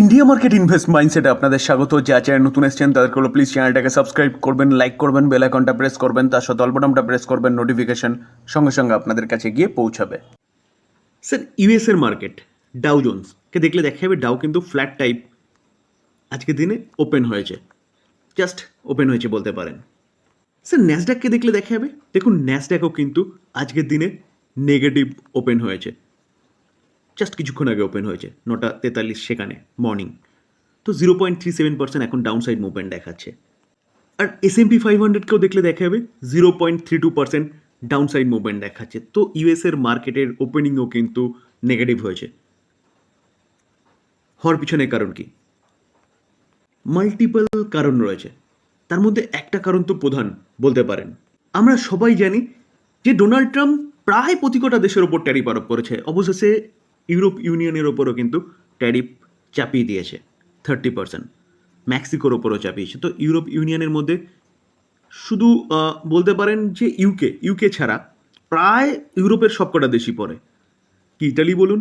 India market invest মাইন্ডসেটে আপনাদের স্বাগত। যা চ্যানেল নতুন এসছেন, তাদেরকে হলো প্লিজ চ্যানেলটাকে সাবস্ক্রাইব করবেন লাইক করবেন বেল আইকনটা প্রেস করবেন, তার সাথে অল্পটামটা প্রেস করবেন নোটিফিকেশন সঙ্গে সঙ্গে আপনাদের কাছে গিয়ে পৌঁছাবে। স্যার ইউএসের মার্কেট ডাউ জোন্সকে দেখলে দেখা যাবে ডাউ কিন্তু ফ্ল্যাট টাইপ আজকের দিনে ওপেন হয়েছে। জাস্ট ওপেন হয়েছে বলতে পারেন। স্যার ন্যাসড্যাককে দেখলে দেখা যাবে? দেখুন ন্যাসড্যাকও কিন্তু আজকের দিনে নেগেটিভ ওপেন হয়েছে। জাস্ট কিছুক্ষণ আগে ওপেন হয়েছে, নটা তেতাল্লিশ সেখানে মর্নিং তো zero point three seven percent এখন ডাউন সাইড মুভমেন্ট দেখাচ্ছে। আর এস এম পি ফাইভ হান্ড্রেডকেও দেখলে দেখা যাবে zero point three two percent down side movement দেখাচ্ছে। তো ইউএসের মার্কেটের ওপেনিংও কিন্তু নেগেটিভ হয়েছে। হওয়ার পিছনে কারণ কি? মাল্টিপল কারণ রয়েছে। তার মধ্যে একটা কারণ তো প্রধান, বলতে পারেন। আমরা সবাই জানি যে ডোনাল্ড ট্রাম্প প্রায় প্রতিকটা দেশের ওপর ট্যারিফ আরোপ করেছে। অবশেষে ইউরোপ ইউনিয়নের ওপরও কিন্তু ট্যারিফ চাপিয়ে দিয়েছে থার্টি পার্সেন্ট মেক্সিকোর ওপরও চাপিয়েছে। তো ইউরোপ ইউনিয়নের মধ্যে শুধু বলতে পারেন যে ইউকে ইউকে ছাড়া প্রায় ইউরোপের সবকটা দেশই পড়ে। কি ইটালি বলুন,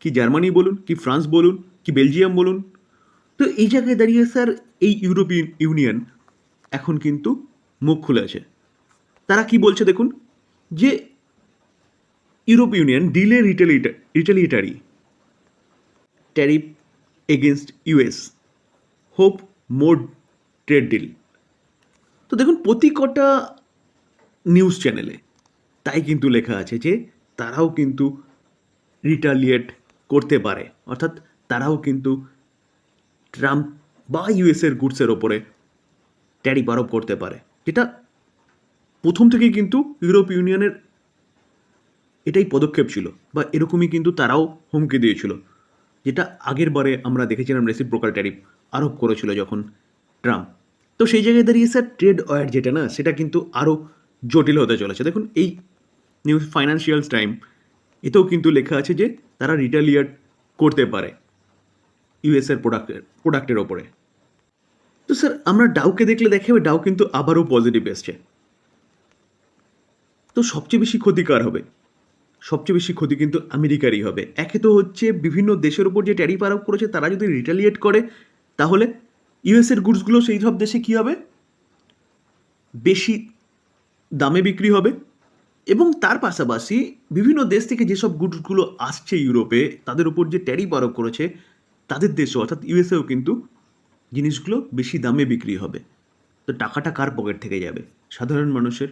কি জার্মানি বলুন, কি ফ্রান্স বলুন, কি বেলজিয়াম বলুন। তো এই জায়গায় দাঁড়িয়ে স্যার, এই ইউরোপিয়ান ইউনিয়ন এখন কিন্তু মুখ খুলেছে তারা কি বলছে দেখুন, যে ইউরোপ ইউনিয়ন ডিলে রিটেলিটা retaliatory tariff against US hope more trade deal তো দেখুন, প্রতি কটা নিউজ চ্যানেলে তাই কিন্তু লেখা আছে যে, তারাও কিন্তু রিটালিয়েট করতে পারে। অর্থাৎ তারাও কিন্তু ট্রাম্প বা ইউএসের গুডসের ওপরে ট্যারিফ আরোপ করতে পারে। যেটা প্রথম থেকেই কিন্তু ইউরোপ ইউনিয়নের এটাই পদক্ষেপ ছিল বা এরকমই কিন্তু তারাও হুমকি দিয়েছিল। যেটা আগের বারে আমরা দেখেছিলাম রেসিপ্রোকাল ট্যারিফ আরোপ করেছিল যখন ট্রাম্প। তো সেই জায়গায় দাঁড়িয়ে স্যার ট্রেড ওয়ার যেটা না, সেটা কিন্তু আরও জটিল হতে চলেছে। দেখুন, এই নিউজ ফাইন্যান্সিয়াল টাইম এতেও কিন্তু লেখা আছে যে তারা রিটালিয়েট করতে পারে ইউএসের প্রোডাক্টের প্রোডাক্টের ওপরে। তো স্যার আমরা ডাউকে দেখলে দেখে ডাউ কিন্তু আবারও পজিটিভ এসছে। তো সবচেয়ে বেশি ক্ষতিকার হবে সবচেয়ে বেশি ক্ষতি কিন্তু আমেরিকারই হবে। একে তো হচ্ছে বিভিন্ন দেশের উপর যে ট্যারিফ আরোপ করেছে, তারা যদি রিটালিয়েট করে, তাহলে ইউএসের গুডসগুলো সেই সব দেশে কী হবে? বেশি দামে বিক্রি হবে। এবং তার পাশাপাশি বিভিন্ন দেশ থেকে যেসব গুডসগুলো আসছে ইউরোপে, তাদের উপর যে ট্যারিফ আরোপ করেছে, তাদের দেশও, অর্থাৎ ইউএসএও কিন্তু জিনিসগুলো বেশি দামে বিক্রি হবে। তো টাকাটা কার পকেট থেকে যাবে? সাধারণ মানুষের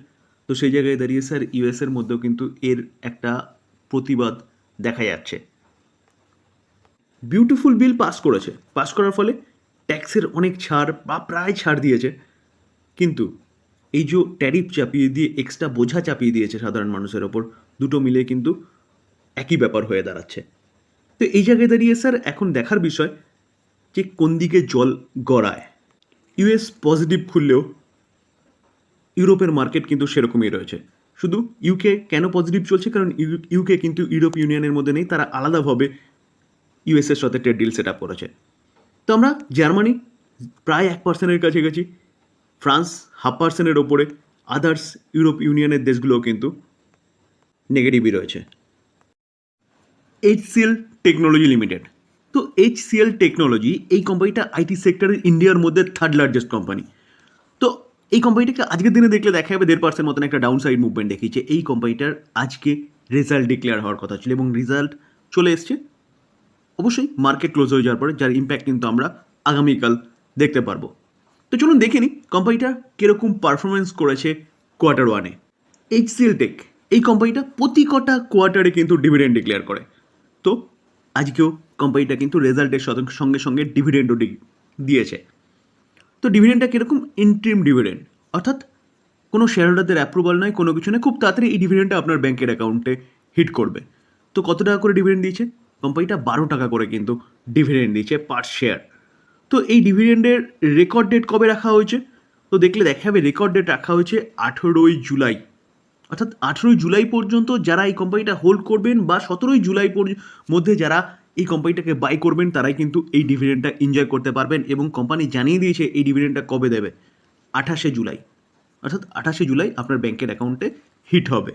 তো সেই জায়গায় দাঁড়িয়ে স্যার ইউএসের মধ্যেও কিন্তু এর একটা প্রতিবাদ দেখা যাচ্ছে। বিউটিফুল বিল পাস করেছে। পাস করার ফলে ট্যাক্সের অনেক ছাড় বা প্রায় ছাড় দিয়েছে। কিন্তু এই যে ট্যারিফ চাপিয়ে দিয়ে এক্সট্রা বোঝা চাপিয়ে দিয়েছে সাধারণ মানুষের ওপর, দুটো মিলে কিন্তু একই ব্যাপার হয়ে দাঁড়াচ্ছে। তো এই জায়গায় দাঁড়িয়ে স্যার এখন দেখার বিষয় যে কোন দিকে জল গড়ায়। ইউএস পজিটিভ খুললেও ইউরোপের মার্কেট কিন্তু সেরকমই রয়েছে। শুধু ইউকে কেন পজিটিভ চলছে? কারণ ইউকে কিন্তু ইউরোপ ইউনিয়নের মধ্যে নেই, তারা আলাদাভাবে ইউএসএর সাথে ট্রেড ডিল সেট আপ করেছে। তো আমরা জার্মানি প্রায় এক পার্সেন্টের কাছে গেছি ফ্রান্স হাফ পার্সেন্টের ওপরে আদার্স ইউরোপ ইউনিয়নের দেশগুলোও কিন্তু নেগেটিভই রয়েছে। এইচসিএল টেকনোলজি লিমিটেড তো এইচসিএল টেকনোলজি এই কোম্পানিটা আইটি সেক্টরের ইন্ডিয়ার মধ্যে থার্ড লার্জেস্ট কোম্পানি এই কোম্পানিটাকে আজকের দিনে দেখলে দেখা যাবে দেড় পার্সেন্ট মতন একটা ডাউন সাইড মুভমেন্ট দেখিয়েছে। এই কোম্পানিটার আজকে রেজাল্ট ডিক্লেয়ার হওয়ার কথা ছিল এবং রেজাল্ট চলে এসছে। অবশ্যই মার্কেট ক্লোজ হয়ে যাওয়ার পরে যার ইম্প্যাক্ট কিন্তু আমরা আগামীকাল দেখতে পারব। তো চলুন দেখে নিই কোম্পানিটা কীরকম পারফরমেন্স করেছে কোয়ার্টার ওয়ানে এইচ এইচসিএল টেক এই কোম্পানিটা প্রতি কটা কোয়ার্টারে কিন্তু ডিভিডেন্ড ডিক্লেয়ার করে। তো আজকেও কোম্পানিটা কিন্তু রেজাল্টের সঙ্গে সঙ্গে ডিভিডেন্ডও দিয়েছে। তো ডিভিডেন্ডটা কীরকম? ইন্ট্রিম ডিভিডেন্ড অর্থাৎ কোনো শেয়ার হোল্ডারদের অ্যাপ্রুভাল নয়, কোনো কিছু নয়, খুব তাড়াতাড়ি এই ডিভিডেন্ডটা আপনার ব্যাংকের অ্যাকাউন্টে হিট করবে। তো কত টাকা করে ডিভিডেন্ড দিয়েছে? কোম্পানিটা বারো টাকা করে কিন্তু ডিভিডেন্ড দিয়েছে পার শেয়ার তো এই ডিভিডেন্ডের রেকর্ড ডেট কবে রাখা হয়েছে? তো দেখলে দেখা যাবে রেকর্ড ডেট রাখা হয়েছে আঠেরোই জুলাই। অর্থাৎ আঠেরোই জুলাই পর্যন্ত যারা এই কোম্পানিটা হোল্ড করবেন বা সতেরোই জুলাই মধ্যে যারা এই কোম্পানিটাকে বাই করবেন, তারাই কিন্তু এই ডিভিডেন্ডটা এনজয় করতে পারবেন এবং কোম্পানি জানিয়ে দিয়েছে এই ডিভিডেন্ডটা কবে দেবে? আঠাশে জুলাই। অর্থাৎ আঠাশে জুলাই আপনার ব্যাংকের অ্যাকাউন্টে হিট হবে।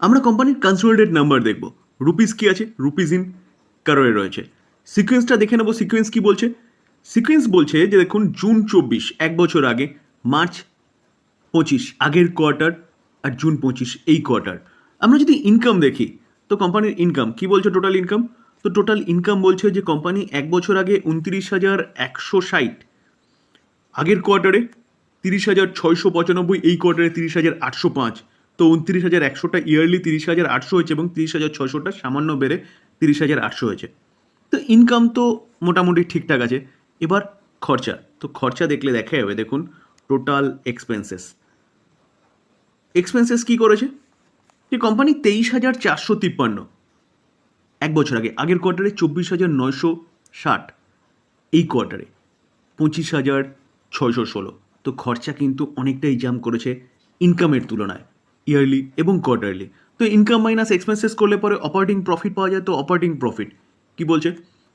আমরা কোম্পানির কনসোলিডেট নাম্বার দেখব। রুপিস কি আছে? রুপিস ইন কারোরে রয়েছে। সিকোয়েন্সটা দেখে নেব। সিকোয়েন্স কি বলছে? সিকোয়েন্স বলছে যে দেখুন, জুন চব্বিশ, এক বছর আগে, মার্চ পঁচিশ, আগের কোয়ার্টার আর জুন পঁচিশ, এই কোয়ার্টার আমরা যদি ইনকাম দেখি, তো কোম্পানির ইনকাম কি বলছে টোটাল ইনকাম তো টোটাল ইনকাম বলছে যে কোম্পানি এক বছর আগে উনত্রিশ হাজার একশো ষাট। আগের কোয়ার্টারে তিরিশ হাজার ছয়শো পঁচানব্বই, এই কোয়ার্টারে তিরিশ হাজার আটশো পাঁচ। তো উনত্রিশ হাজার একশোটা ইয়ারলি তিরিশ হাজার আটশো হয়েছে এবং তিরিশ হাজার ছয়শোটা সামান্য বেড়ে তিরিশ হাজার আটশো হয়েছে। তো ইনকাম তো মোটামুটি ঠিকঠাক আছে। এবার খরচা। তো খরচা দেখলে দেখা যাবে দেখুন টোটাল এক্সপেন্সেস এক্সপেন্সেস কী করেছে? যে কোম্পানি তেইশ হাজার চারশো তিপ্পান্ন। এক বছর আগে, আগের কোয়ার্টারে চব্বিশ হাজার নয়শো ষাট। এই কোয়ার্টারে পঁচিশ হাজার ছয়শো ষোলো। তো খরচা কিন্তু অনেকটাই জাম করেছে ইনকামের তুলনায় ইয়ারলি এবং কোয়ার্টারলি তো ইনকাম মাইনাস এক্সপেন্সেস করলে পরে অপারেটিং প্রফিট পাওয়া যায়, তো অপারেটিং প্রফিট কি বলছে?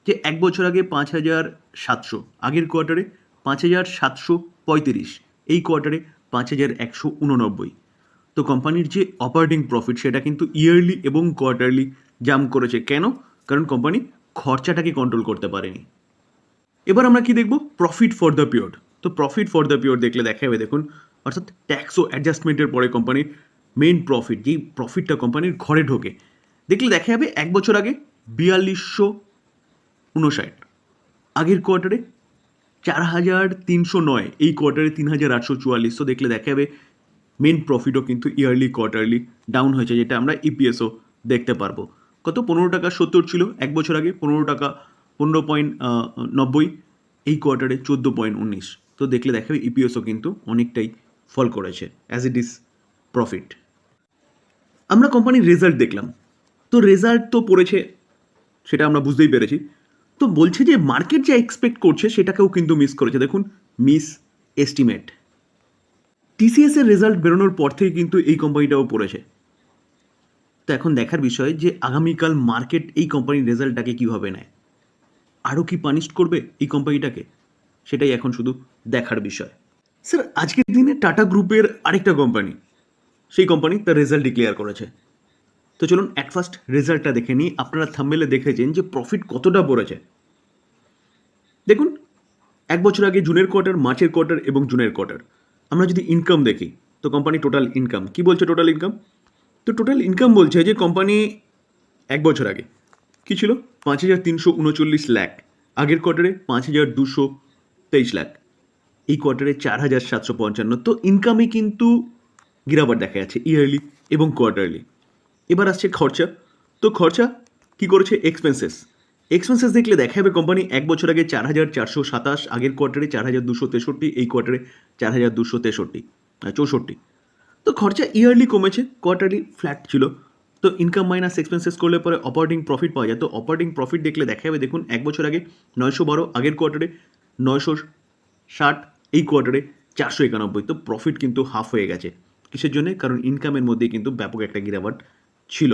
যে এক বছর আগে পাঁচ হাজার সাতশো, আগের কোয়ার্টারে পাঁচ হাজার সাতশো পঁয়ত্রিশ, এই কোয়ার্টারে পাঁচ হাজার একশো উননব্বই। তো কোম্পানির যে অপারেটিং প্রফিট সেটা কিন্তু ইয়ারলি এবং কোয়ার্টারলি জাম করেছে। কেন? কারণ কোম্পানি খরচাটাকে কন্ট্রোল করতে পারেনি। এবার আমরা কি দেখব? প্রফিট ফর দ্য পিরিয়ড তো প্রফিট ফর দ্য পিরিয়ড দেখলে দেখা যাবে, দেখুন, অর্থাৎ ট্যাক্স ও অ্যাডজাস্টমেন্টের পরে কোম্পানির মেইন প্রফিট যেই প্রফিটটা কোম্পানির ঘরে ঢোকে। দেখলে দেখা যাবে, এক বছর আগে বিয়াল্লিশশো উনষাট, আগের কোয়ার্টারে চার হাজার তিনশো নয়, এই কোয়ার্টারে তিন হাজার আটশো চুয়াল্লিশ। তো দেখলে দেখা যাবে মেন প্রফিটও কিন্তু ইয়ারলি কোয়ার্টারলি ডাউন হয়েছে, যেটা আমরা ইপিএসও দেখতে পারব। কত? পনেরো টাকা সত্তর ছিল। এক বছর আগে পনেরো টাকা, পনেরো পয়েন্ট নব্বই, এই কোয়ার্টারে চোদ্দ পয়েন্ট উনিশ। তো দেখলে দেখা যাবে ইপিএসও কিন্তু অনেকটাই ফল করেছে অ্যাজ ইট ইজ প্রফিট আমরা কোম্পানির রেজাল্ট দেখলাম। তো রেজাল্ট তো পড়েছে, সেটা আমরা বুঝতেই পেরেছি। তো বলছে যে মার্কেট যা এক্সপেক্ট করছে, সেটাকেও কিন্তু মিস করেছে। দেখুন মিস এস্টিমেট টিসিএস এর রেজাল্ট বেরোনোর পর থেকে কিন্তু এই কোম্পানিটাও পড়েছে। তো এখন দেখার বিষয় যে আগামীকাল মার্কেট এই কোম্পানির রেজাল্টটাকে কীভাবে নেয়? আরও কি পানিশ করবে এই কোম্পানিটাকে? সেটাই এখন শুধু দেখার বিষয়। স্যার, আজকের দিনে টাটা গ্রুপের আরেকটা কোম্পানি, সেই কোম্পানি তার রেজাল্ট ডিক্লেয়ার করেছে। তো চলুন অ্যাট ফার্স্ট রেজাল্টটা দেখে নিই। আপনারা থাম্বেলে দেখেছেন যে প্রফিট কতটা পড়েছে। দেখুন, এক বছর আগে জুনের কোয়ার্টার মার্চের কোয়ার্টার এবং জুনের কোয়ার্টার আমরা যদি ইনকাম দেখি, তো কোম্পানি টোটাল ইনকাম কি বলছে টোটাল ইনকাম তো টোটাল ইনকাম বলছে যে কোম্পানি এক বছর আগে, কি ছিল? পাঁচ হাজার তিনশো উনচল্লিশ লাখ। আগের কোয়ার্টারে পাঁচ হাজার দুশো তেইশ লাখ। এই কোয়ার্টারে চার হাজার সাতশো পঞ্চান্ন। তো ইনকামে কিন্তু গিরাবার দেখা যাচ্ছে ইয়ারলি এবং কোয়ার্টারলি এবার আসছে খরচা। তো খরচা কি করেছে? এক্সপেন্সেস এক্সপেন্সেস দেখলে দেখা যাবে কোম্পানি এক বছর আগে চার হাজার চারশো সাতাশ, আগের কোয়ার্টারে চার হাজার দুশো তেষট্টি, এই কোয়ার্টারে চার হাজার দুশো তেষট্টি চৌষট্টি। তো খরচা ইয়ারলি কমেছে কোয়ার্টারলি ফ্ল্যাট ছিল। তো ইনকাম মাইনাস এক্সপেন্সেস করলে পরে অপারেটিং প্রফিট পাওয়া যায়। তো অপারেটিং প্রফিট দেখলে দেখা যাবে দেখুন, এক বছর আগে নয়শো বারো, আগের কোয়ার্টারে নয়শো ষাট, এই কোয়ার্টারে চারশো একানব্বই। তো প্রফিট কিন্তু হাফ হয়ে গেছে। কিসের জন্য? কারণ ইনকামের মধ্যে কিন্তু ব্যাপক একটা গিরাবাট ছিল।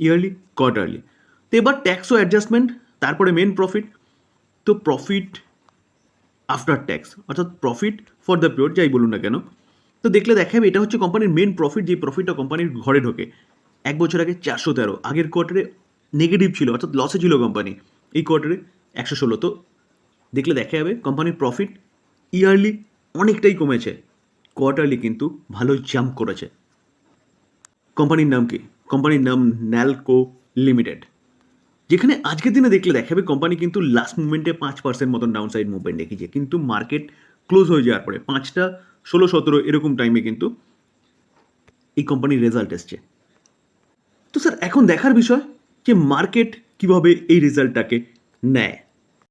ইয়ারলি কোয়ার্টারলি তো এবার ট্যাক্স ও অ্যাডজাস্টমেন্ট তারপরে মেন প্রফিট তো প্রফিট আফটার ট্যাক্স অর্থাৎ প্রফিট ফর দ্য পিওর যাই বলুন না কেন তো দেখলে দেখা যাবে এটা হচ্ছে কোম্পানির মেন প্রফিট যে প্রফিটটা কোম্পানির ঘরে ঢোকে। এক বছর আগে চারশো তেরো, আগের কোয়ার্টারে নেগেটিভ ছিল, অর্থাৎ লসে ছিল কোম্পানি এই কোয়ার্টারে একশো ষোলো। তো দেখলে দেখা যাবে কোম্পানির প্রফিট ইয়ারলি অনেকটাই কমেছে কোয়ার্টারলি কিন্তু ভালো জাম্প করেছে। কোম্পানির নাম কি? কোম্পানির নাম ন্যালকো লিমিটেড যেখানে আজকের দিনে দেখলে দেখাবে কোম্পানি কিন্তু লাস্ট মুভমেন্টে পাঁচ পার্সেন্ট মতন ডাউন সাইড মুভমেন্ট দেখিয়েছে, কিন্তু মার্কেট ক্লোজ হয়ে যাওয়ার পরে পাঁচটা ষোলো, সতেরো এরকম টাইমে কিন্তু এই কোম্পানির রেজাল্ট এসছে। তো স্যার এখন দেখার বিষয় যে মার্কেট কীভাবে এই রেজাল্টটাকে নেয়।